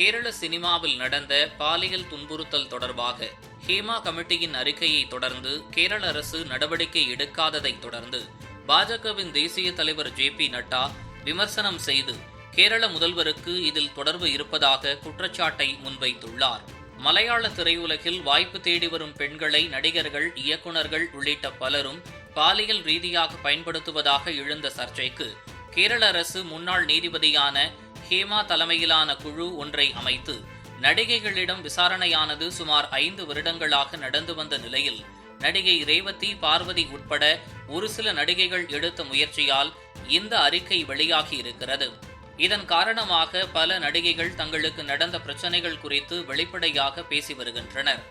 கேரள சினிமாவில் நடந்த பாலியல் துன்புறுத்தல் தொடர்பாக ஹேமா கமிட்டியின் அறிக்கையை தொடர்ந்து கேரள அரசு நடவடிக்கை எடுக்காததை தொடர்ந்து பாஜகவின் தேசிய தலைவர் ஜே பி நட்டா விமர்சனம் செய்து கேரள முதல்வருக்கு இதில் தொடர்பு இருப்பதாக குற்றச்சாட்டை முன்வைத்துள்ளார். மலையாள திரையுலகில் வாய்ப்பு தேடி வரும் பெண்களை நடிகர்கள் இயக்குனர்கள் உள்ளிட்ட பலரும் பாலியல் ரீதியாக பயன்படுத்துவதாக எழுந்த சர்ச்சைக்கு கேரள அரசு முன்னாள் நீதிபதியான ஹேமா தலைமையிலான குழு ஒன்றை அமைத்து நடிகைகளிடம் விசாரணையானது சுமார் ஐந்து வருடங்களாக நடந்து வந்த நிலையில் நடிகை ரேவதி பார்வதி உட்பட ஒரு சில நடிகைகள் எடுத்த முயற்சியால் இந்த அறிக்கை வெளியாகி இருக்கிறது. இதன் காரணமாக பல நடிகைகள் தங்களுக்கு நடந்த பிரச்சனைகள் குறித்து வெளிப்படையாக பேசி வருகின்றனர்.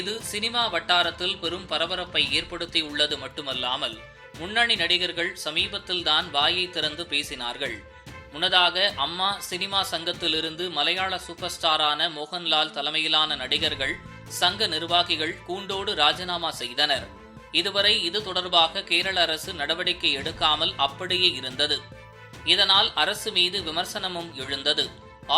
இது சினிமா வட்டாரத்தில் பெரும் பரபரப்பை ஏற்படுத்தியுள்ளது மட்டுமல்லாமல் முன்னணி நடிகர்கள் சமீபத்தில் தான் வாயை திறந்து பேசினார்கள். முன்னதாக அம்மா சினிமா சங்கத்திலிருந்து மலையாள சூப்பர் ஸ்டாரான மோகன்லால் தலைமையிலான நடிகர்கள் சங்க நிர்வாகிகள் கூண்டோடு ராஜினாமா செய்தனர். இதுவரை இது தொடர்பாக கேரள அரசு நடவடிக்கை எடுக்காமல் அப்படியே இருந்தது. இதனால் அரசு மீது விமர்சனமும் எழுந்தது.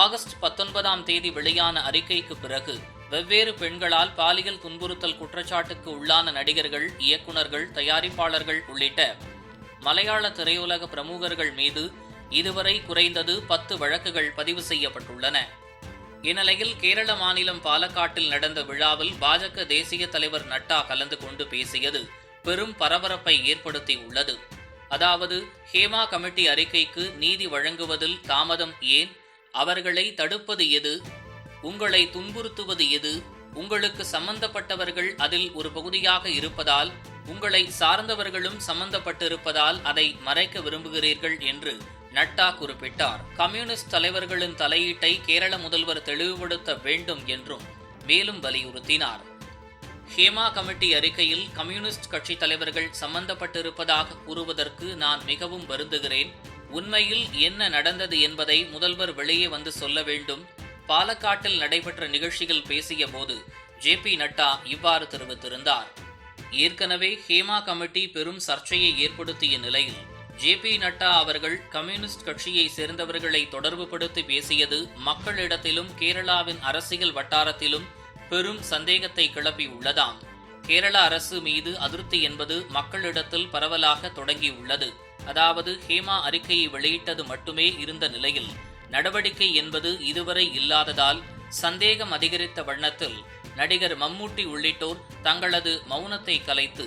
ஆகஸ்ட் பத்தொன்பதாம் தேதி வெளியான அறிக்கைக்கு பிறகு வெவ்வேறு பெண்களால் பாலியல் துன்புறுத்தல் குற்றச்சாட்டுக்கு உள்ளான நடிகர்கள் இயக்குனர்கள் தயாரிப்பாளர்கள் உள்ளிட்ட மலையாள திரையுலக பிரமுகர்கள் மீது இதுவரை குறைந்தது பத்து வழக்குகள் பதிவு செய்யப்பட்டுள்ளன. இந்நிலையில் கேரள மாநிலம் பாலக்காட்டில் நடந்த விழாவில் பாஜக தேசிய தலைவர் நட்டா கலந்து கொண்டு பேசியது பெரும் பரபரப்பை ஏற்படுத்தியுள்ளது. அதாவது ஹேமா கமிட்டி அறிக்கைக்கு நீதி வழங்குவதில் தாமதம் ஏன்? அவர்களை தடுப்பது எது? உங்களை துன்புறுத்துவது எது? உங்களுக்கு சம்பந்தப்பட்டவர்கள் அதில் ஒரு பகுதியாக இருப்பதால் உங்களை சார்ந்தவர்களும் சம்பந்தப்பட்டிருப்பதால் அதை மறைக்க விரும்புகிறீர்கள் என்று நட்டா குறிப்பிட்டார். கம்யூனிஸ்ட் தலைவர்களின் தலையீட்டை கேரள முதல்வர் தெளிவுபடுத்த வேண்டும் என்றும் மேலும் வலியுறுத்தினார். ஹேமா கமிட்டி அறிக்கையில் கம்யூனிஸ்ட் கட்சி தலைவர்கள் சம்பந்தப்பட்டிருப்பதாக கூறுவதற்கு நான் மிகவும் வருந்துகிறேன். உண்மையில் என்ன நடந்தது என்பதை முதல்வர் வெளியே வந்து சொல்ல வேண்டும். பாலக்காட்டில் நடைபெற்ற நிகழ்ச்சியில் பேசிய போது ஜே பி நட்டா இவ்வாறு தெரிவித்திருந்தார். ஏற்கனவே ஹேமா கமிட்டி பெரும் சர்ச்சையை ஏற்படுத்திய நிலையில் ஜே பி நட்டா அவர்கள் கம்யூனிஸ்ட் கட்சியை சேர்ந்தவர்களை தொடர்புபடுத்தி பேசியது மக்களிடத்திலும் கேரளாவின் அரசியல் வட்டாரத்திலும் பெரும் சந்தேகத்தை கிளப்பி உள்ளதாம். கேரள அரசு மீது அதிருப்தி என்பது மக்களிடத்தில் பரவலாக தொடங்கியுள்ளது. அதாவது ஹேமா அறிக்கையை வெளியிட்டது மட்டுமே இருந்த நிலையில். நடவடிக்கை என்பது இதுவரை இல்லாததால் சந்தேகம் அதிகரித்த வண்ணத்தில் நடிகர் மம்மூட்டி உள்ளிட்டோர் தங்களது மௌனத்தை கலைத்து